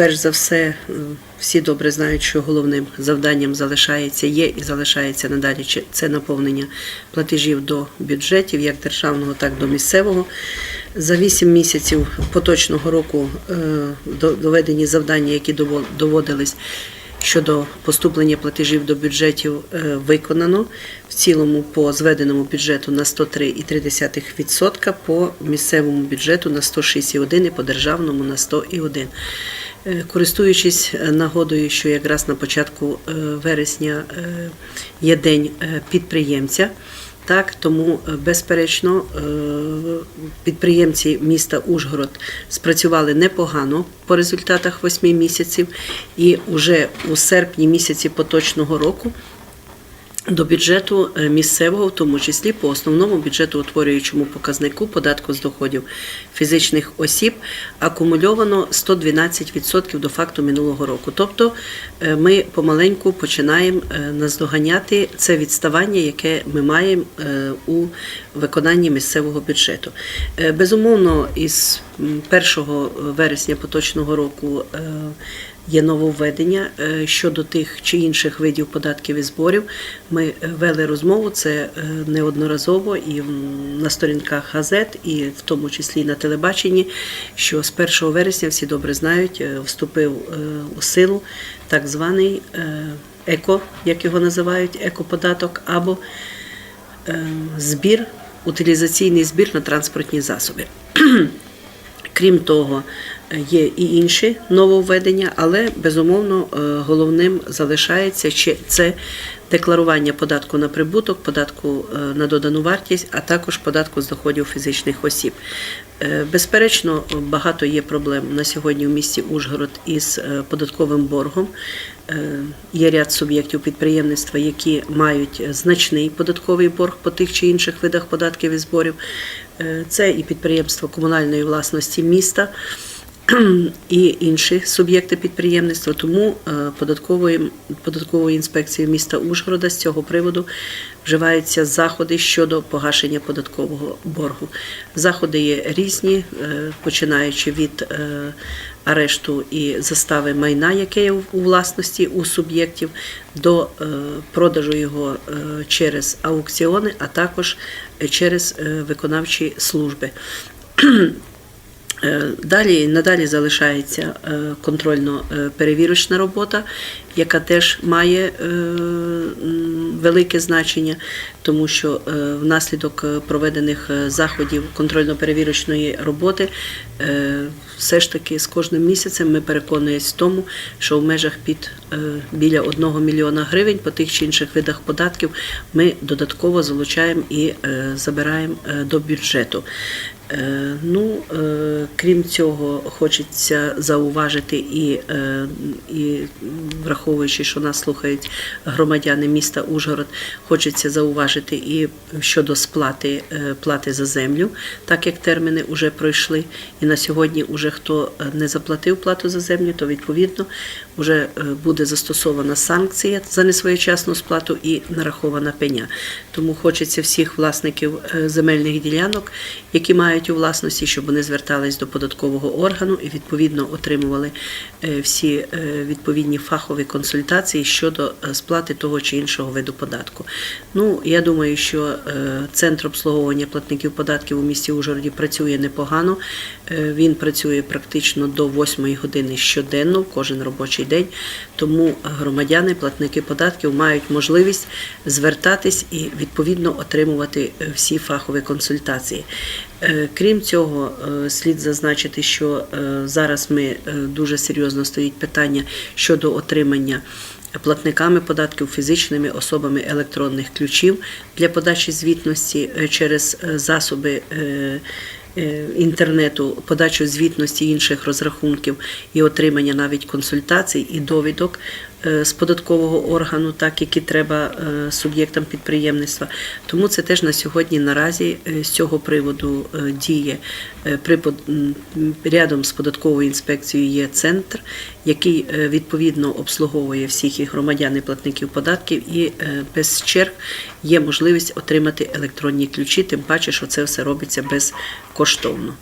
перш за все, е, всі добре знають, що головним завданням залишається, є і залишається надалі це наповнення платежів до бюджетів, як державного, так і до місцевого. За 8 місяців поточного року е, доведені завдання, які доводились щодо поступлення платежів до бюджетів е, виконано в цілому по зведеному бюджету на 103,3%, по місцевому бюджету на 106,1% і по державному на 100,1%. Е, Користуючись е, нагодою, що якраз на початку е, вересня є день підприємця. Так, тому безперечно підприємці міста Ужгород спрацювали непогано по результатах восьми місяців, і вже у серпні місяці поточного року до бюджету е, місцевого, в тому числі по основному бюджету утворюючому показнику податку з доходів фізичних осіб, акумульовано 112% до факту минулого року. Тобто е, ми помаленьку починаємо е, наздоганяти це відставання, яке ми маємо у виконанні місцевого бюджету. Безумовно, із 1 вересня поточного року. Є нововведення е, щодо тих чи інших видів податків і зборів. Ми е, вели розмову це е, неодноразово і на сторінках газет, і в тому числі на телебаченні. Що з 1 вересня всі добре знають, вступив у силу так званий еко, як його називають, екоподаток або збір, утилізаційний збір на транспортні засоби. Крім того, є і інші нововведення, але безумовно е, головним залишається ще це декларування податку на прибуток, податку е, на додану вартість, а також податку з доходів фізичних осіб. Е, Безперечно, багато є проблем на сьогодні в місті Ужгород із податковим боргом. Є ряд суб'єктів підприємництва, які мають значний податковий борг по тих чи інших видах податків і зборів. Це і підприємства комунальної власності міста. І інші суб'єкти підприємництва, тому е, податковою податковою інспекцією міста Ужгорода з цього приводу вживаються заходи щодо погашення податкового боргу. Заходи є різні, е, починаючи від е, арешту і застави майна, яке є у власності у суб'єктів, до продажу його через аукціони, а також через виконавчі служби. Е, Далі надалі залишається е, контрольно-перевірочна робота, яка теж має е, велике значення, тому що е, внаслідок е, проведених заходів контрольно-перевірочної роботи все ж таки з кожним місяцем ми переконуємось в тому, що в межах під біля 1 мільйона гривень по тих чи інших видах податків ми додатково залучаємо і забираємо до бюджету. Ну, крім цього, хочеться зауважити і, і враховуючи, що нас слухають громадяни міста Ужгород, хочеться зауважити і щодо сплати е, плати за землю, так як терміни вже пройшли. І на сьогодні, уже хто е, не заплатив плату за землю, то відповідно вже е, буде застосована санкція за несвоєчасну сплату і нарахована пеня. Тому хочеться всіх власників земельних ділянок, які мають у власності, щоб вони звертались до податкового органу і відповідно отримували всі відповідні фахові консультації щодо е, сплати того чи іншого виду податку. Ну, я думаю, що е, центр обслуговування платників податків у місті Ужгороді працює непогано. Е, Він працює практично до 8 години щоденно, кожен робочий день. Тому громадяни, платники податків мають можливість звертатись і відповідно отримувати всі фахові консультації. Е, Крім цього, е, слід зазначити, що е, зараз ми дуже серйозно стоїть питання щодо отримання. Платниками податків фізичними особами електронних ключів для подачі звітності через засоби інтернету, подачу звітності інших розрахунків і отримання навіть консультацій і довідок з податкового органу, так які треба е, суб'єктам підприємництва. Тому це теж на сьогодні наразі е, з цього приводу е, діє Е, при рядом з податковою інспекцією є центр, який е, відповідно обслуговує всіх і громадян і платників податків, і е, без черг є можливість отримати електронні ключі, тим паче, що це все робиться безкоштовно.